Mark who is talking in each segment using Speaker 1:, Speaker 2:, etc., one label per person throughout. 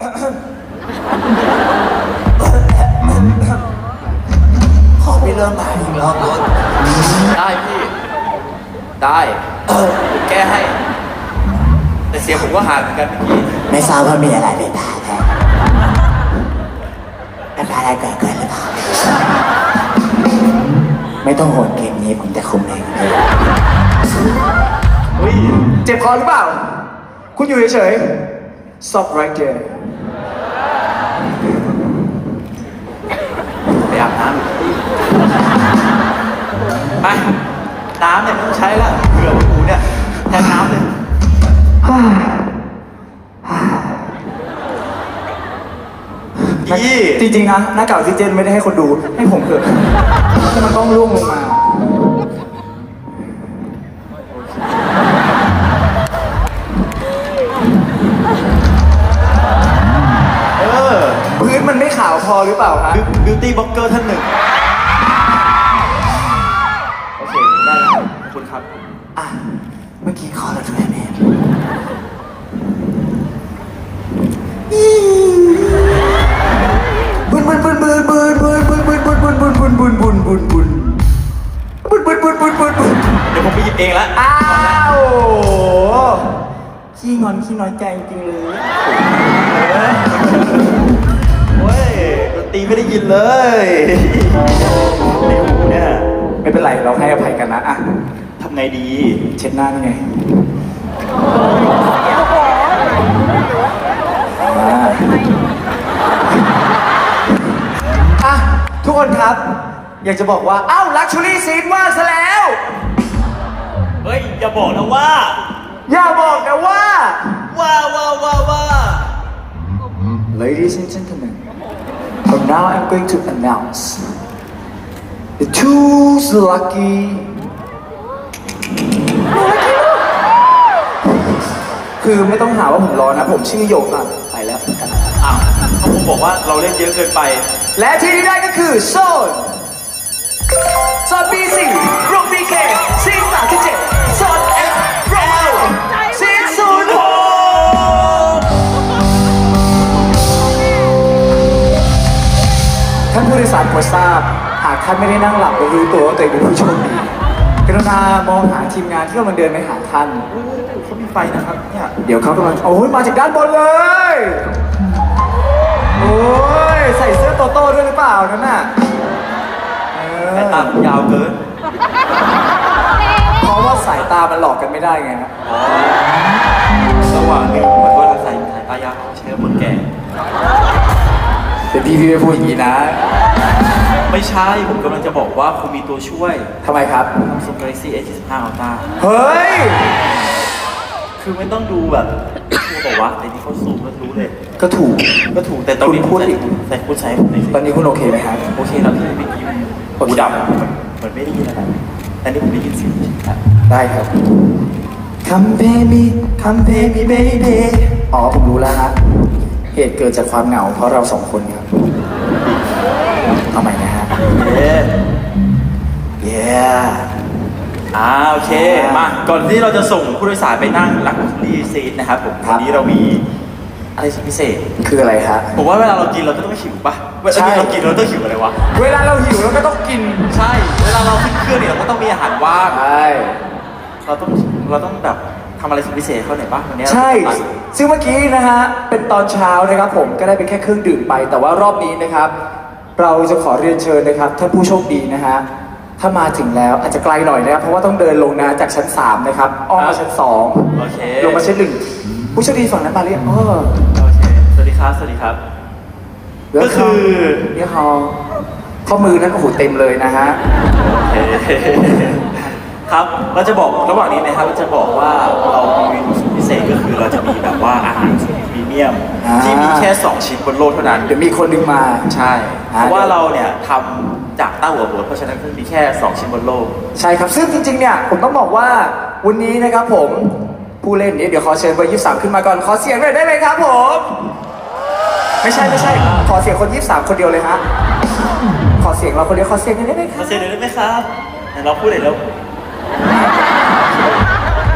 Speaker 1: ขอไม่เริ่มใหม่อีกรอบรถ
Speaker 2: ได้พี่ ได้ผมแก้ให้ แต่เสียงผมก็หายเหมือนกันเมื่อกี้
Speaker 1: ไม่ทราบว่ามีอะไรผิดพลาดไหมเป็นอะไรเกิดขึ้นหรือเปล่าไม่ต้องห่วงเกมนี้ผมจะคุมเอง
Speaker 3: เจ็บคอหรือเปล่า คุณอยู่เฉยๆ stop right there
Speaker 2: ไปน้ำเนี่ยไม่ต้องใช้ละเผื่อพวกหนูเนี่ยแทนน้ำเลยพี่
Speaker 3: จริงๆนะหน้ากากออกซิเจนไม่ได้ให้คนดูให้ผมเถอะที่มันต้องร่วงลงมา
Speaker 2: เออ
Speaker 3: พื้นมันไม่ขาวพอหรือเปล่าฮะ
Speaker 2: บิวตี้บล็อกเกอร์ท่านหนึ่ง
Speaker 1: ญบุญบุญบุญบุญบุญบุญบุญบุญบุญบุญบุญบุญบุญบุญ
Speaker 2: เดี๋ยวผมไปหยิบเองละ
Speaker 3: อ้าวขี้งอนขี้น้อยใจจริงเลย
Speaker 2: โอ้ยดนตรีไม่ได้ยินเลยในหูเนี่ย
Speaker 3: ไม่เป็นไรเราให้อภัยกันนะอะ
Speaker 2: ทำไงดี
Speaker 3: เช็ดหน้านี่ไงอ่าอะ ทุก คนครับ อยากจะบอกว่าเอ้าลักชูรี่ซีนว่างซะแล้ว
Speaker 2: เฮ้ย อย่าบอกนะว่า
Speaker 3: อย่าบอกนะว่า
Speaker 2: ว่าว่าว่าว่า
Speaker 3: Ladies and gentlemen, from now I'm going to announce the two lucky คือไม่ต้องหาว่าผมรอนะ ผมชื่อโยกอะ ไปแล้ว
Speaker 2: อ้าวเขาคงบอกว่าเราเล่นเยอะเกินไป
Speaker 3: และที่นี้ได้ก็คือโซนโซน B4 รวม BK ซีสามที่เจ็ดโซน F รวม L ซีศูนย์หกท่านผู้โดยสารโปรดทราบ หากท่านไม่ได้นั่งหลับหรือรู้ตัวว่าตัวเองเป็นผู้โชคดีกรุณามองหาทีมงานที่กำลังเดินไปหาท่าน
Speaker 2: เขามีไฟนะครับเนี่ย
Speaker 3: เดี๋ยวเขากำลังโอ้ยมาจากด้านบนเลย โอ้ยใส่เสื้อโตโต้ด้วยหรือเปล่านั่นน่ะเออ
Speaker 2: สายตาผมยาวเกิน
Speaker 3: เพราะว่าสายตามันหลอกกันไม่ได้ไงฮะ
Speaker 2: อ๋อระหว่างหนึ่งขอโทษนะสายสายตายาวเชื่อคนแก่
Speaker 3: เดี๋ยวพี่พี่ไม่พูดอย่างนี้นะ
Speaker 2: ไม่ใช่ ผมกำลังจะบอกว่าคุณมีตัวช่วย
Speaker 3: ทำไมครับ
Speaker 2: Samsung Galaxy A75 Ultra
Speaker 3: เฮ้ย
Speaker 2: คือไม่ต้องดูแบบตัว บอกว่าไอ้นี่เขาสูงก็รู้เลย
Speaker 3: ก็ถูก
Speaker 2: ก็ถูกแต่ตอนนี้
Speaker 3: คุณพูดอีก
Speaker 2: แต่คุณใช้ผมใน
Speaker 3: ตอนนี้คุณโอเคไหมครับ
Speaker 2: โอเคแล้วที่เมื่อกี้มันหูดับเหมือนไม่ได้ยินอะไรอันนี้ผมได้ยินเสียงชัด
Speaker 3: ได้ครับ Come pay me Come pay me baby อ๋อผมรู้แล้วฮะเหตุเกิดจากความเหงาเพราะเราสองคนครับเอาใหม่นะฮะ
Speaker 2: เอ๊ะ
Speaker 3: yeah
Speaker 2: อ่าโอเคมาก่อนที่เราจะส่งผู้โดยสารไปนั่งหลังรีซีทนะครับผม
Speaker 3: ครับ
Speaker 2: วันนี้เรามีอะไรพิเศษ
Speaker 3: คืออะไรฮะ
Speaker 2: ผมว่าเวลาเรากินเราก็ต้องหิวปะเวลา
Speaker 3: ใช่
Speaker 2: เรากินเราต้องหิวอะไรวะ
Speaker 3: เวลาเราหิวเราก็ต้องกิน
Speaker 2: ใช่ เวลาเราขึ้นเครื่องเนี่ยเราก็ต้องมีอาหารว่าง
Speaker 3: ใช่
Speaker 2: เราต้องเราต้องแบบทำอะไรสุดพิเศษเขาหน่อยปะวันเนี้ย
Speaker 3: ใช่ ซึ่งเมื่อกี้นะฮะเป็นตอนเช้านะครับผมก็ได้เป็นแค่เครื่องดื่มไป แต่ว่ารอบนี้นะครับ เราจะขอเรียนเชิญนะครับท่านผู้โชคดีนะฮะ ถ้ามาถึงแล้วอาจจะไกลหน่อยนะครับ เพราะว่าต้องเดินลงนะจากชั้น 3 นะครับอ้อมมาชั้น
Speaker 2: โอเค
Speaker 3: 2ลงมาชั้นหนึ่งผู้โชคดีฝั่งนั้นมาเรียกอ๋อ
Speaker 2: โอเค สวัสดีครับ สวัสดีครับ ก็คือ
Speaker 3: เนี่ยฮอข้อมือนั้นโอ้โหเต็มเลยนะฮะ
Speaker 2: ครับ เราจะบอกระหว่างนี้นะครับเราจะบอกว่าเรามีเมนูสุดพิเศษก็คือเราจะมีแบบว่าอาหารสุดพรีเมียม
Speaker 3: อ่า
Speaker 2: ที่มีแค่ 2 ชิ้นบนโลกเท่านั้น
Speaker 3: เดี๋ยวมีคนหนึ่งมา
Speaker 2: ใช่
Speaker 3: อ่า
Speaker 2: เพราะว่าเราเนี่ยทำ จากเต้าหัวโบดเพราะฉะนั้นคือมีแค่ 2 ชิ้นบนโลก
Speaker 3: ใช่ครับซึ่งจริงๆเนี่ยผมต้องบอกว่าวันนี้นะครับผมผู้เล่นนี้เดี๋ยวขอเชิญเบอร์ยี่สามขึ้นมาก่อนขอเสียงหน่อยได้ไหมครับผมไม่ใช่ไม่ใช่ ขอเสียงคนยี่สามคนเดียวเลยฮะขอเสียงเราคนเดียวขอเสียงหน่อยได้ไหมครั
Speaker 2: มา
Speaker 3: บ
Speaker 2: เซ็นเลยได้ไหมครับไหนเราพูดเลยแล้ว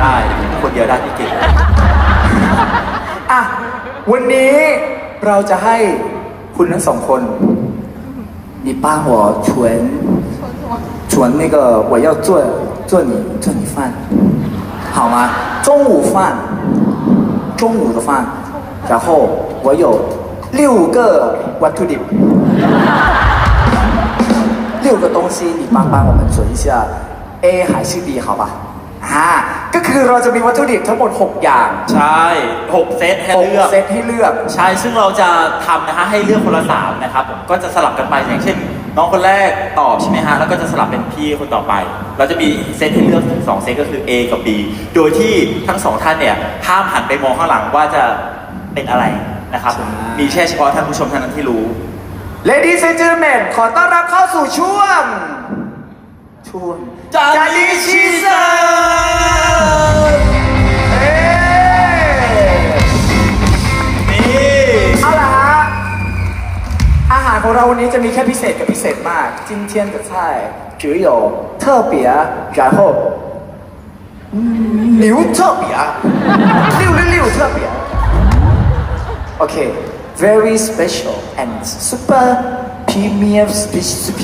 Speaker 2: ได้คนเดียวได้ที่เก่ง
Speaker 3: อะวันนี้เราจะให้คุณทั้งสองคน 你帮我存存那个我要做做你做你饭，好吗？中午饭，中午的饭，然后我有六个 what to do，六个东西，你帮帮我们存一下，A 还是 B 好吧？啊？ ก็คือเราจะมีวัตถุดิบทั้งหมด 6 อย่าง
Speaker 2: ใช่หกเซตให้เลือก
Speaker 3: 6เซตให้เลือก
Speaker 2: ใช่ ซึ่งเราจะทำนะฮะให้เลือกคนละสามนะครับผมก็จะสลับกันไปอย่างเช่น น้องคนแรกตอบใช่ไหมฮะ แล้วก็จะสลับเป็นพี่คนต่อไป เราจะมีเซตให้เลือกถึงสองเซตก็คือ A กับ B โดยที่ทั้งสองท่านเนี่ยห้ามหันไปมองข้างหลังว่าจะเป็นอะไรนะครับผม
Speaker 3: ใช่
Speaker 2: มีแค่เฉพาะท่านผู้ชมเท่านั้นที่รู้
Speaker 3: Ladies and gentlemen ขอต้อนรับเข้าสู่ช่วง ช่วง
Speaker 2: จานิชิซั
Speaker 3: เอ้ย
Speaker 2: นี่
Speaker 3: เอาละฮะ อาหารของเราวันนี้จะมีแค่พิเศษกับพิเศษมาก今天的菜只有特别然后嗯牛特别六六六特别 Okay, very special and super premium special.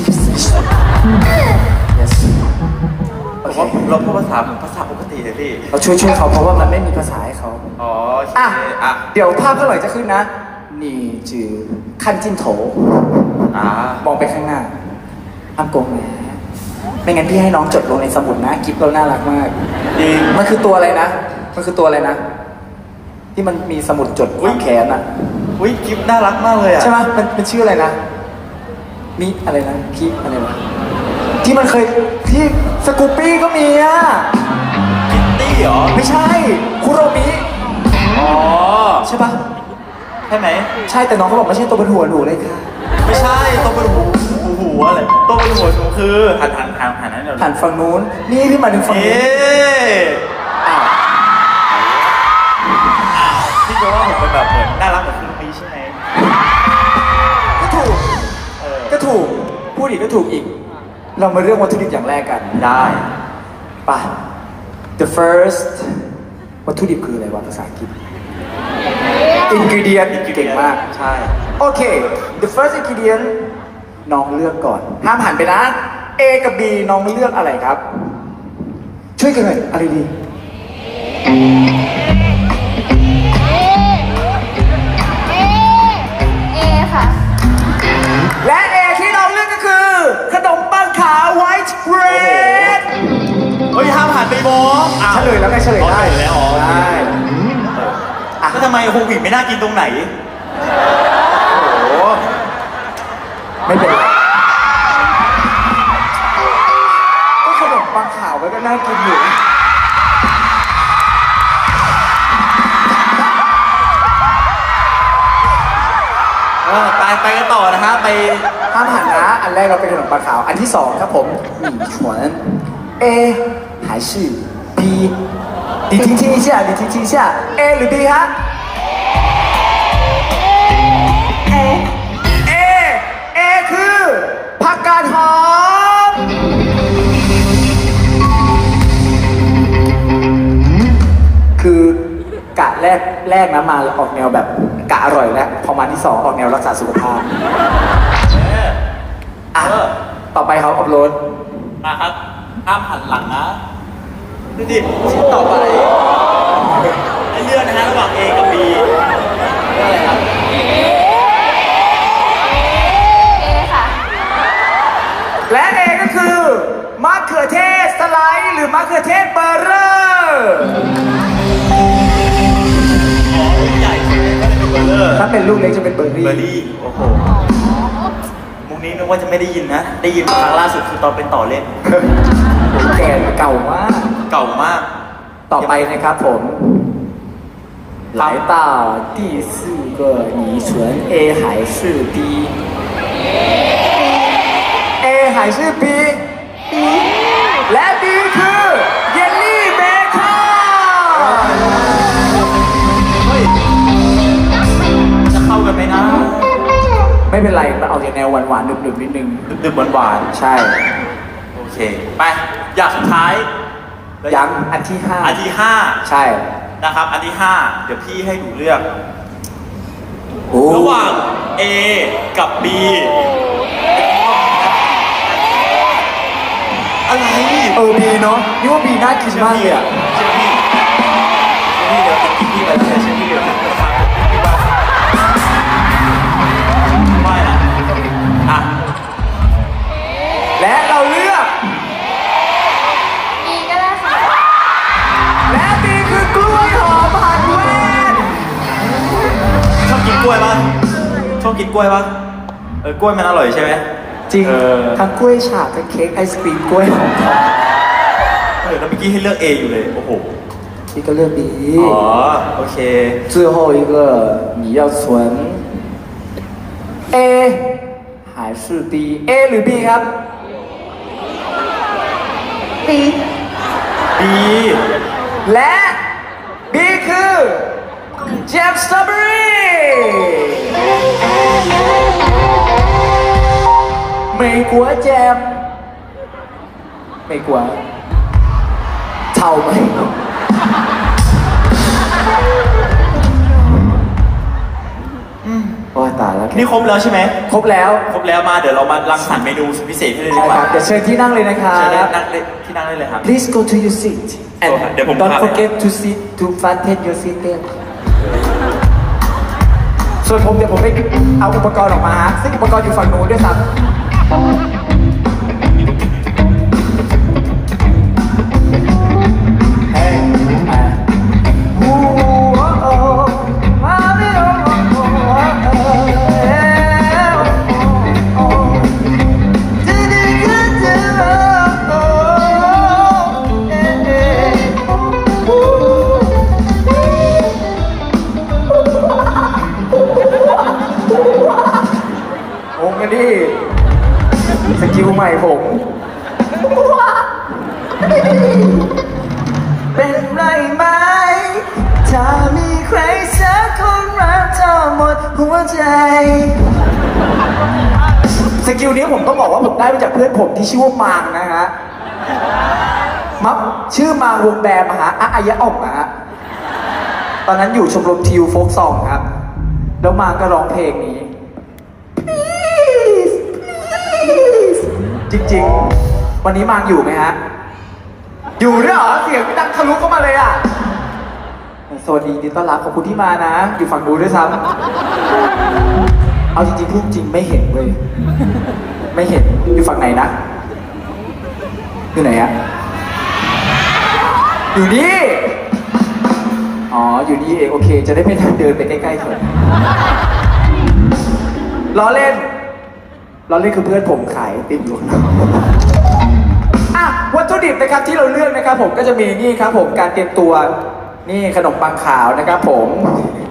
Speaker 3: Yes.
Speaker 2: ผมว่า
Speaker 3: Okay.
Speaker 2: เราพูดภาษาภาษาปก ติเลยพี่
Speaker 3: เราช่วยช่วยเขาเพราะว่ามันไม่มีภาษาให้เขา
Speaker 2: อ๋อโอเค
Speaker 3: อะ
Speaker 2: อะ
Speaker 3: เดี๋ยวภาพข้างหลังจะขึ้นนะ นี่จือคันจินโถ
Speaker 2: อ่าม
Speaker 3: องไปข้างหน้าอ้ำกงแหมไม่งั้นพี่ให้น้องจดลงในสมุดนะกิฟต์เราน่ารักมาก
Speaker 2: จริง
Speaker 3: มันคือตัวอะไรนะ มันคือตัวอะไรนะ ที่มันมีสมุดจด
Speaker 2: อุ๊ย
Speaker 3: แขนอะ
Speaker 2: อุ้ยกิฟน่ารักมากเลยอะ
Speaker 3: ใช่ไหมมันเป็นชื่ออะไรนะ มีอะไรนะคีอะไรนะที่มันเคยที่สกูปปี้ก็มีอะ
Speaker 2: คิตตี้ เหรอ
Speaker 3: ไม่ใช่คุโรมิ
Speaker 2: อ๋อ
Speaker 3: ใช่ปะ
Speaker 2: ใช่ไหม
Speaker 3: ใช่แต่น้องเขาบอกไม่ใช่ตัวบนหัวหนูเลยค่ะ
Speaker 2: ไม่ใช่ตัวบนหูหูหูอะไรตัวบนหัวหนูคือหันหันหันหันนั้นเดี๋ยว
Speaker 3: หันฝั่งนู้นนี่พี่มาถึงฝั่ง
Speaker 2: เอ๊
Speaker 3: นู้นะอ้าว
Speaker 2: พี่จะว่าผมเป็นแบบเหมือนน่ารักแบบคุณปีใช่ไหม
Speaker 3: ก็ถูก
Speaker 2: เออ
Speaker 3: ก็ถูกพูดอีกก็ถูกอีก เรามาเรื่องวัตถุดิบอย่างแรกกัน
Speaker 2: ได้
Speaker 3: ไป่ะ the first วัตถุดิบคืออะไรวะภาษาอังกฤษ ingredient เก่งมาก
Speaker 2: ใช่
Speaker 3: โอเค the first ingredient น้องเลือกก่อน ห้ามหันไปนะ A กับ B น้องเลือกอะไรครับ ช่วยกันหน่อยอะไรดี ฉลยแล้วไงเฉลยได้
Speaker 2: อ๋อเฉลยแล้วอ๋อ
Speaker 3: ได้อะ
Speaker 2: แล้วทำไมโควิดไม่น่ากินตรงไหน โอ้โห
Speaker 3: ไม่เป็นไรก็ขนมปังขาวมันก็น่ากินอยู่
Speaker 2: เออไปไปกันต่อนะฮะไป
Speaker 3: ห้ามหันนะ อันแรกเราเป็นขนมปังขาว อันที่สองครับผมหมี่ฉวน A 还是 B 你听听一下你听听一下 A หรือ B ฮะ
Speaker 4: เอ
Speaker 3: A A คือผักกาดหอม คือกะแรกแรกนะมาออกแนวแบบกะอร่อยแล้ว พอมาที่สองออกแนวรักษาสุขภาพ อ่ะ
Speaker 2: เออ
Speaker 3: ต่อไปเขาอัพโหลด
Speaker 2: มาครับ ห้ามหันหลังนะ ดูดิชิ้นต่อไปให้เลือกนะฮะระหว่าง A กับ B เลือกอะไรครับ
Speaker 4: เอค่ะ
Speaker 3: และ A ก็คือมะเขือเทศสไลด์หรือมะเขือเทศเบอร์เรอร์
Speaker 2: อ๋อลูกใหญ่ใช่ไหมก็เลยเป็นเบอร์เลอร์
Speaker 3: ถ้าเป็นลูกเล็กจะเป็นเบอร์รี่
Speaker 2: เบอร์รี่โอ้โหมุกนี้นึกว่าจะไม่ได้ยินนะ ได้ยินครั้งล่าสุดคือตอนเป็นต่อเล่น
Speaker 3: แก่เก่ามาก
Speaker 2: เก่ามาก
Speaker 3: ต่อไปนะครับผม来到第四个拟存 A 还是 B A 还是 B B และ B คือเยลลี่เบคอน
Speaker 2: เฮ้ย จะเข้ากันไหมนะ
Speaker 3: ไม่เป็นไรมันเอาจากแนวหวานๆดึบๆนิดนึง
Speaker 2: ดึกๆหวาน
Speaker 3: ใช่
Speaker 2: ๆโอเค ไป อย่างสุดท้าย
Speaker 3: ย้ำอันที่ห้า
Speaker 2: อันที่ห้า
Speaker 3: ใช่
Speaker 2: นะครับ อันที่ห้าเดี๋ยวพี่ให้หนูเลือก
Speaker 3: โอ้
Speaker 2: ระหว่าง A กับ B อะไร
Speaker 3: เออบีเนาะนี่ว่าบีน่ากินมากเลยอะ
Speaker 2: เชื่อพี่เชื่อพี่เดี๋ยวติดกินพี่ไปเลย กินกล้วยปะเออกล้วยมันอร่อยใช่ไหม
Speaker 3: จริง
Speaker 2: เออ
Speaker 3: ทั้งกล้วยฉาบทั้งเค้กไอศครีมกล้วยหอมทอง
Speaker 2: เออแล้วเมื่อกี้ให้เลือก A อยู่เลย โอ้โห
Speaker 3: พี่ก็เลือกบี
Speaker 2: อ๋อ โอเค
Speaker 3: 最后一个你要存 A 还是 B A หรือ B ครับ
Speaker 4: ปี
Speaker 2: B
Speaker 3: และ B คือแ ไม่กลัวเจ็บไม่กลัวเท่าไหมอตายแล้ว
Speaker 2: นี่ครบแล้วใช่ไหม
Speaker 3: ครบแล้ว
Speaker 2: ครบแล้วมาเดี๋ยวเรามารังสรรค์เมนูพิเศษให้เลยดี
Speaker 3: ใช่
Speaker 2: กว่า
Speaker 3: รับเชิญที่นั่งเลยนะครับ
Speaker 2: เชิญเล
Speaker 3: ย
Speaker 2: นั่งเลยที่นั่งได้เลยครับ
Speaker 3: Please go to your seat and don't forget to sit to fatten your seat there ส่วนผมเดี๋ยวผมไปเอาอุปกรณ์ออกมาฮะซึ่งอุปกรณ์อยู่ฝั่งนู้นด้วยซ้ำ งงกันดิสกิลใหม่ผม เป็นไรไหม ถ้ามีใครสักคนรักเธอหมดหัวใจ สกิลนี้ผมต้องบอกว่าผมได้มาจากเพื่อนผมที่ชื่อว่ามางนะฮะ มักชื่อมางวงแบมอะฮะอะอายะอ่อมอะฮะ ตอนนั้นอยู่ชมรมทิวโฟกซองครับ แล้วมางก็ร้องเพลงนี้ Please Please จริง ๆ วันนี้มางอยู่ไหมฮะ อยู่ด้วยเหรอเสียงดังทะลุเข้ามาเลยอะ สวัสดียินดีต้อนรับขอบคุณที่มานะ อยู่ฝั่งนู้นด้วยซ้ำเอาจริงๆพูดจริงไม่เห็นเว้ยไม่เห็นอยู่ฝั่งไหนนะ อยู่ไหนอะอยู่นี่อ๋อ อยู่นี่เองโอเค จะได้ไม่ต้องเดินไปใกล้ๆเถอะล้อเล่น ล้อเล่นคือเพื่อนผมขายติมอยู่ข้างอกอะวัตถุดิบนะครับที่เราเลือกนะครับ ผมก็จะมีนี่ครับ ผมการเตรียมตัวนี่ขนมปังขาวนะครับผม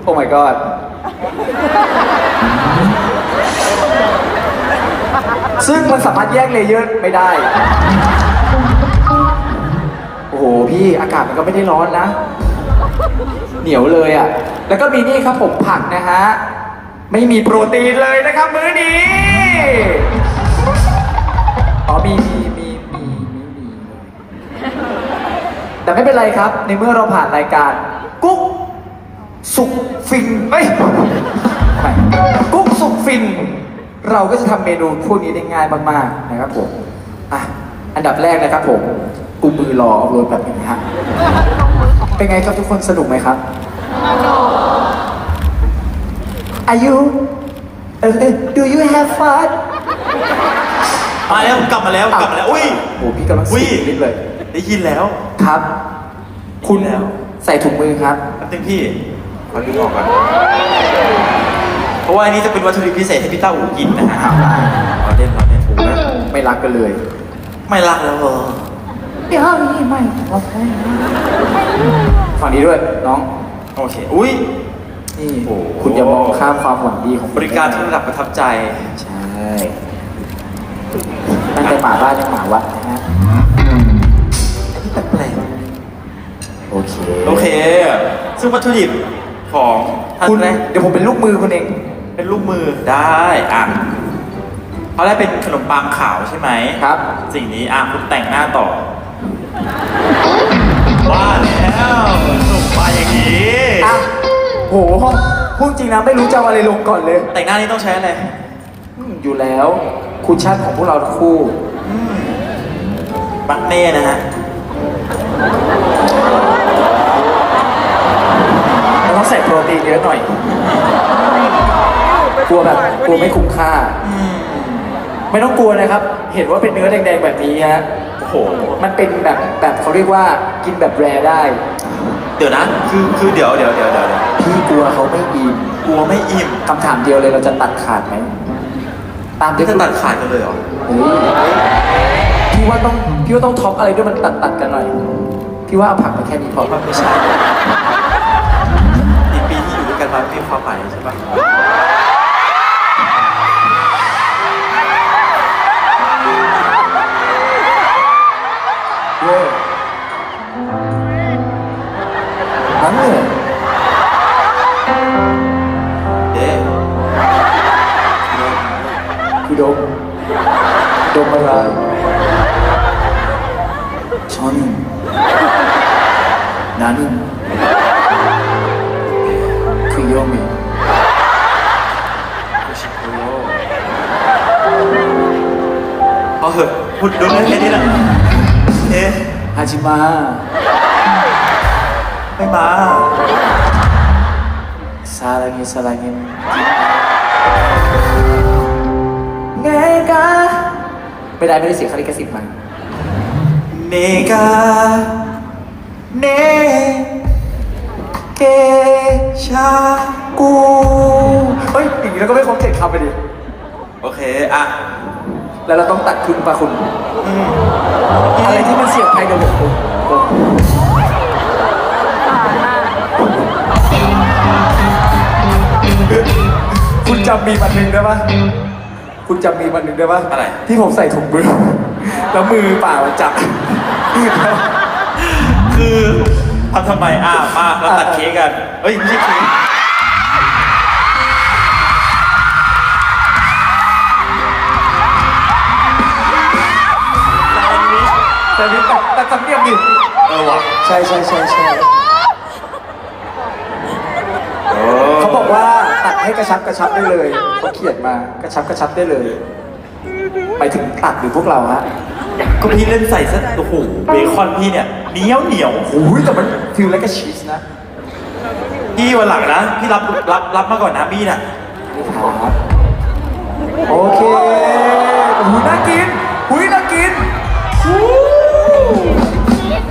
Speaker 3: โอ้ my god ซึ่งมันสามารถแยกเลเยอร์ไม่ได้ โอ้โห พี่อากาศมันก็ไม่ได้ร้อนนะ เหนียวเลยอะ แล้วก็มีนี่ครับผมผักนะฮะ ไม่มีโปรตีนเลยนะครับมื้อนี้ อ๋อมีมีมีมีมีมีแต่ไม่เป็นไรครับ ในเมื่อเราผ่านรายการ กุ๊กสุกฟินเอ้ยไม่กุ๊กสุกฟิน เราก็จะทำเมนูพวกนี้ได้ง่ายมากๆนะครับผมอะอันดับแรกนะครับผมกูมือรอเอาโรยแบบนี้ฮะเป็นไงครับทุกคนสนุกไหมครับ Are you เออเออ Do you have fun
Speaker 2: มาแล้วกลับมาแล้วกลับมาแล้วอุ้ย
Speaker 3: โอ้พี่กำลัง
Speaker 2: อุ้ย
Speaker 3: สีลิบเลย
Speaker 2: ได้ยินแล้ว
Speaker 3: ครับ คุณ
Speaker 2: แล้ว
Speaker 3: ใส่ถุงมือครับ
Speaker 2: แป๊บนึงพี่ขอดึงออกก่อนเพราะว่าอันนี้จะเป็นวัตถุดิบพิเศษให้พี่เต้าอูกินนะฮะเราเล่นเราเล่นถูกแล้ว
Speaker 3: ไม่รักกันเลย
Speaker 2: ไม่รักแล้วเหรอ
Speaker 3: เดี๋ยวนี่ไม่ฝั่งนี้ด้วยน้อง
Speaker 2: โอเค อุ้ย
Speaker 3: นี่
Speaker 2: โอ้โห
Speaker 3: คุณอย่ามองข้ามความหวังดีของ
Speaker 2: บริการที่ระดับประทับใจ
Speaker 3: ใช่ตั้งแต่หมาบ้านยังหมาวัดนะฮะ
Speaker 2: อันนี้แปลก
Speaker 3: โอเค
Speaker 2: ๆโอเค ซึ่งวัตถุดิบของท่าน
Speaker 3: คุณ
Speaker 2: แรก
Speaker 3: เดี๋ยวผมเป็นลูกมือคุณเอง
Speaker 2: เป็นลูกมือได้อะเขาแรกเป็นขนมปังขาวใช่ไหม
Speaker 3: ครับ
Speaker 2: สิ่งนี้อะคุณแต่งหน้าต่อ
Speaker 3: โหพูดจริงนะไม่รู้จะเอาอะไรลงก่อนเลย
Speaker 2: แต่งหน้านี่ต้องใช้อะไร
Speaker 3: อยู่แล้ว คุชชั่นของพวกเราทั้งคู่
Speaker 2: บัตเน่นะฮะ
Speaker 3: เราต้องใส่โปรตีนเยอะหน่อย กลัวแบบกลัวไม่คุ้มค่า ไม่ต้องกลัวนะครับ เห็นว่าเป็นเนื้อแดงๆแบบนี้ฮะ
Speaker 2: โอ้โห
Speaker 3: มันเป็นแบบแบบเขาเรียกว่ากินแบบแรได้
Speaker 2: เดี๋ยวนะ คือคือเดี๋ยวเดี๋ยวเดี๋ยวเดี๋ยว
Speaker 3: ที่กลัวเขาไม่อิ่ม
Speaker 2: กลัวไม่อิ่ม
Speaker 3: คำถามเดียวเลยเราจะตัดขาดไหมตามที่
Speaker 2: จะตัดขาดกันเลยเหรอ
Speaker 3: พี่ว่าต้องพี่ว่าต้องท็อปอะไรด้วยมันตัดตัดกันหน่อยพี่ว่าเอาผักมาแค่นี้พอ
Speaker 2: ป่ะไม่ใช่ปีที่อยู่ด้วยกันมาพี่มีความหมายใช่ปะ
Speaker 3: 저는나는그여미고싶고요
Speaker 2: เอาเหอะพูดรู้เรื่องแค่นี้นะเอ๊ะ
Speaker 3: 하지마
Speaker 2: ไม่มา
Speaker 3: 사랑해사랑해ไม่ได้ไม่ได้เสียคาลิกสิทธิ์มา
Speaker 2: เ가내า자꾸
Speaker 3: เฮ้ยอย่างนี้วก็ไม่ครบเจ็ดคำไปดิ
Speaker 2: โอเค อะ
Speaker 3: แล้วเราต้องตัดคุณปะคุณอะไรที่มันเสียงไทยกับผมคุณจำมีวันหนึ่งได้ปะคุณจำมีวันหนึ่งได้ปะ
Speaker 2: อะไร
Speaker 3: ที่ผมใส่ถุงมือ แล้วมือเปล่าจับ
Speaker 2: คือทำทำไมอะมาเราตัดเค้กกัน เฮ้ย ไม่ใช่เค้ก
Speaker 3: แต่นี่แต่แต่จำเนียงดิ
Speaker 2: เออวะ
Speaker 3: ใช่ใช่ใช่ใช่เขาบอกว่าตัดให้กระชับกระชับได้เลยเขาเขียนมากระชับกระชับได้เลย ไปถึงตัดหรือพวกเราฮะ
Speaker 2: ก็พี่เล่นใส่ซะโอ้โหเบคอนพี่เนี่ยเหนียวเหนียว
Speaker 3: โอ้ยแต่มันฟิลแล้วก็ชีสนะ
Speaker 2: พี่วันหลังนะพี่รับรับรับมาก่อนนะพี่น่ะ
Speaker 3: โอเคโอ้หน่ากินหุ้ยน่ากิน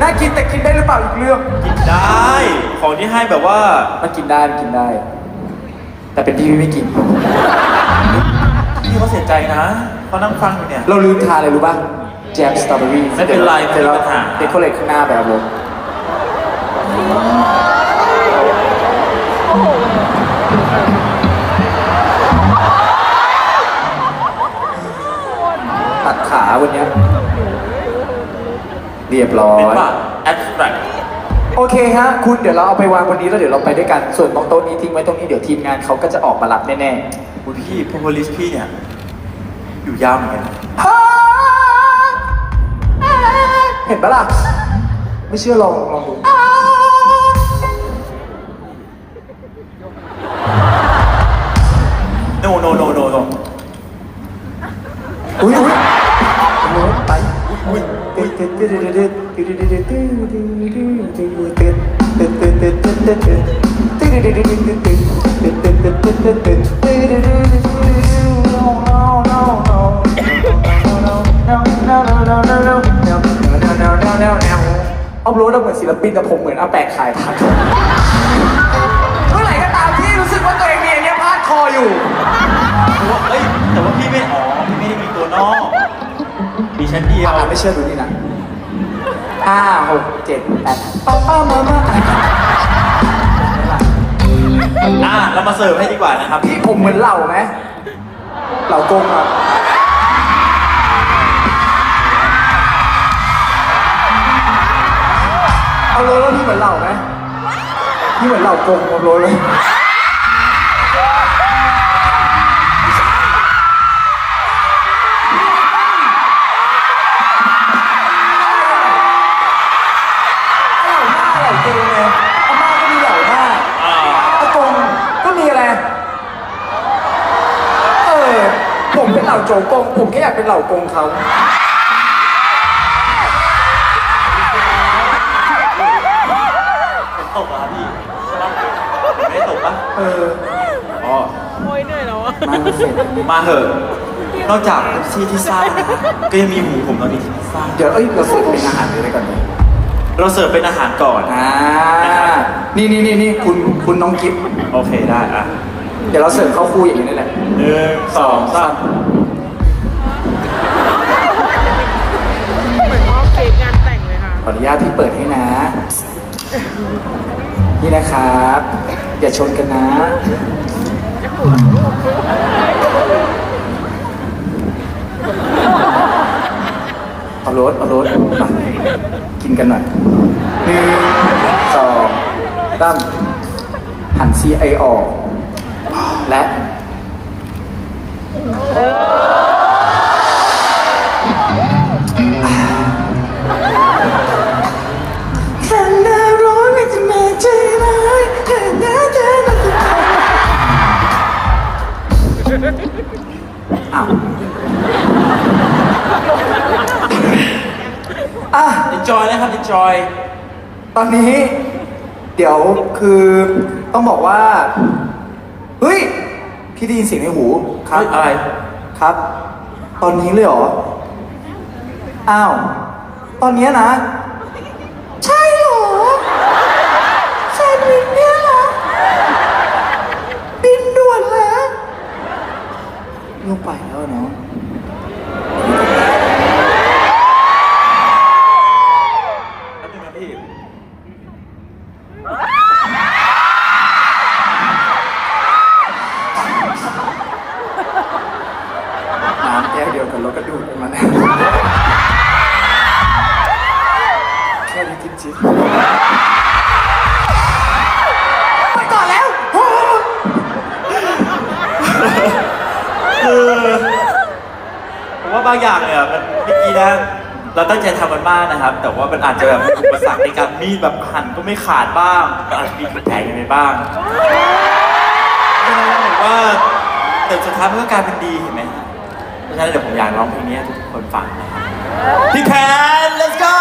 Speaker 3: น่ากินแต่กินได้หรือเปล่าอีกเรื่อง
Speaker 2: กินได้ ของที่ให้แบบว่า
Speaker 3: มันกินได้มันกินได้ แต่เป็นพี่ไม่กิน
Speaker 2: พี่เขาเสียใจนะ เานั่งฟังอยู่เนี่ย
Speaker 3: เราลืมทาอะไรรู้ป่ะแจมสตรอเบอรี่
Speaker 2: ไม่เป็นไร
Speaker 3: ไม่เราน
Speaker 2: ไเด็กเขา
Speaker 3: เลยข้างหน้าแบบลมตัดขาวันนี้เรียบร้อยโอเคฮะ คุณเดี๋ยวเราเอาไปวางวันนี้แล้วเดี๋ยวเราไปด้วยกัน ส่วนตรงโต๊ะนี้ทิ้งไว้ตรงนี้เดี๋ยวทีมงานเขาก็จะออกมารับแน่
Speaker 2: ๆพี่พวกลิศพี่เนี่ย อยู่ยาวเหมือนกัน
Speaker 3: เห็นปะล่ะ ไม่เชื่อลองลองดู
Speaker 2: โนโนโนโนโน
Speaker 3: อุ้ยอุ้ยโนไปอุ้ยอุ้ยอุ้ย หมือนศิลปินแต่ผมเหมือนอาแปะขายผักเมื่อไหร่ก็ตามที่รู้สึกว่าตัวเองมีอันเนี้ยพาดคออยู่
Speaker 2: แต่ว่าเอ้ย แต่ว่าพี่ไม่อ๋อพี่ไม่ได้มีตัวนอก มีชั้นเดียว
Speaker 3: อ่าไม่เชื่อดูนี่นะห้าหกเจ็ดแปดป้าป้ามามา
Speaker 2: อะ เรามาเสิร์ฟให้ดีกว่านะครับ
Speaker 3: พี่ผมเหมือนเหล่าไหมเหล่ากงอะ เอาโลแล้วพี่เหมือนเหล่าไหมพี่เหมือนเหล่ากงผมโลยเลยผมเป็นเหล่าโจกงผมแค่อยากเป็นเหล่ากงเขา
Speaker 2: มา
Speaker 3: เสร็จ
Speaker 2: มาเหอะ นอกจากที่ที่ซ่านะก็ยังมีหมูผมตอนนี้ที่ซ่า
Speaker 3: เดี๋ยวเอ้ยเราเสิร์ฟเป็นอาหารเลยก่อนไหม
Speaker 2: เราเสิร์ฟเป็นอาหารก่อน
Speaker 3: อ่านี่นี่นี่นี่คุณคุณน้องกิฟต์
Speaker 2: โอเคได้อะ
Speaker 3: เดี๋ยวเราเสิร์ฟเข้าคู่อย่างนี้นี่แหละ
Speaker 2: หนึ่งสองสาม
Speaker 5: เหมือนมอบเค้กงานแต่งเลยค่ะ
Speaker 3: ขออนุญาตพี่เปิดให้นะ นี่นะครับ อย่าชนกันนะ เอารถเอารถมากินกันหน่อยหนึ่งสองตั้มหันซีไอออก และขันหน้าร้อนไม่จะมาใจร้ายขันหน้าเธอมันจะอ้าว อะ
Speaker 2: enjoy นะครับ enjoy
Speaker 3: ตอนนี้ เดี๋ยวคือต้องบอกว่า เฮ้ย พี่ได้ยินเสียงในหูครับ
Speaker 2: เฮ้ยอะไร
Speaker 3: ครับ ตอนนี้เลยเหรอ อ้าว ตอนเนี้ยนะ ใช่เหรอแซนด์วิชเนี่ยเหรอ บินด่วนแล้วลงไปา
Speaker 2: งอย่างเนี่ยมันเมื่อกี้นะเราตั้งใจทำมันมากนะครับ แต่ว่ามันอาจจะแบบอุปสรรคในการมีดแบบหั่นก็ไม่ขาดบ้างมันอาจจะมีแผลกันไปบ้างผมว่าแต่สุดท้ายมันก็กลายเป็นดีเห็นไหมฮะเพราะฉะนั้นเดี๋ยวผมอยากร้องเพลงนี้ให้ทุกคนฟังนะครับพี่แพน let's go